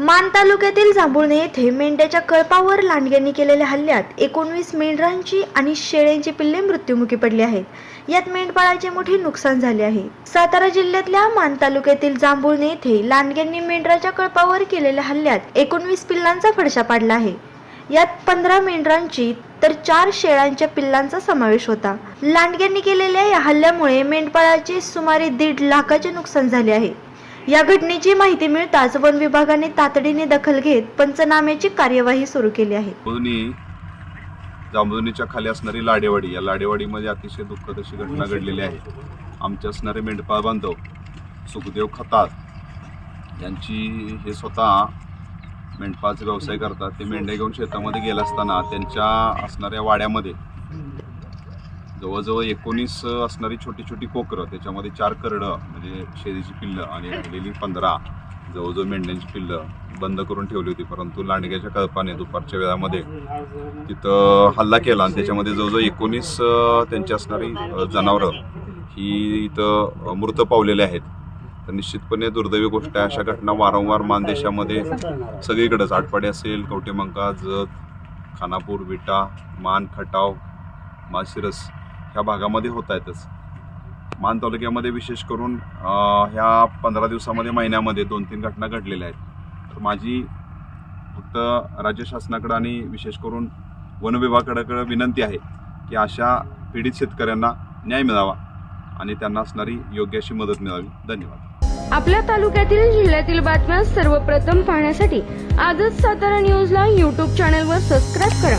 मान तालुक्यातील जांभुळणे येथे मेंढ्याच्या कळपावर लांडग्यांनी केलेल्या हल्ल्यात एकोणवीस मेंढरांची आणि शेळ्यांची पिल्ले मृत्युमुखी पडली आहेत. यात मेंढपाळाचे मोठे नुकसान झाले आहे. सातारा जिल्ह्यातल्या मान तालुक्यातील जांभुळणे येथे लांडग्यांनी मेंढराच्या कळपावर केलेल्या हल्ल्यात एकोणवीस पिल्लांचा फडशा पाडला आहे. यात पंधरा मेंढरांची तर चार शेळ्यांच्या पिल्लांचा समावेश होता. लांडग्यांनी केलेल्या या हल्ल्यामुळे मेंढपाळाचे सुमारे दीड लाखाचे नुकसान झाले आहे. या घटनेची माहिती मिळताच वन विभागाने तातडीने दखल घेत पंचनाम्याची कार्यवाही सुरू केली आहे. जांभुनी जांभुनीच्या खाली असणारी लाडेवाडी या लाडेवाडीमध्ये अतिशय दुःखद अशी घटना घडलेली आहे. आमचे असणारे मेंढपाळ बांधव सुखदेव खतात यांची हे स्वतः मेंढपाळाचे व्यवसाय करतात. ते मेंढ्या घेऊन शेतामध्ये गेले असताना त्यांच्या असणाऱ्या वाड्यामध्ये जवळजवळ एकोणीस असणारी छोटी छोटी कोकरं त्याच्यामध्ये चार करडं म्हणजे शेळीची पिल्लं आणि राहिलेली पंधरा जवळजवळ मेंढ्यांची पिल्लं बंद करून ठेवली होती. परंतु लांडग्याच्या कळपाने दुपारच्या वेळामध्ये तिथं हल्ला केला आणि त्याच्यामध्ये जवळजवळ एकोणीस त्यांची असणारी जनावरं ही इथं मृत पावलेले आहेत. तर निश्चितपणे दुर्दैवी गोष्ट आहे. अशा घटना वारंवार मानदेशामध्ये सगळीकडेच. आटपाडे असेल कवटेमंका जत खानापूर विटा मान खटाव माशिरस ह्या भागामध्ये होत आहेतच मान तालुक्यामध्ये विशेष करून ह्या पंधरा दिवसामध्ये महिन्यामध्ये दोन तीन घटना घडलेल्या आहेत. तर माझी फक्त राज्य शासनाकडं आणि विशेष करून वनविभागाकडं विनंती आहे की अशा पीडित शेतकऱ्यांना न्याय मिळावा आणि त्यांना असणारी योग्य अशी मदत मिळावी. धन्यवाद. आपल्या तालुक्यातील जिल्ह्यातील बातम्या सर्वप्रथम पाहण्यासाठी आजच सातारा न्यूजला यूट्यूब चॅनलवर सबस्क्राईब करा.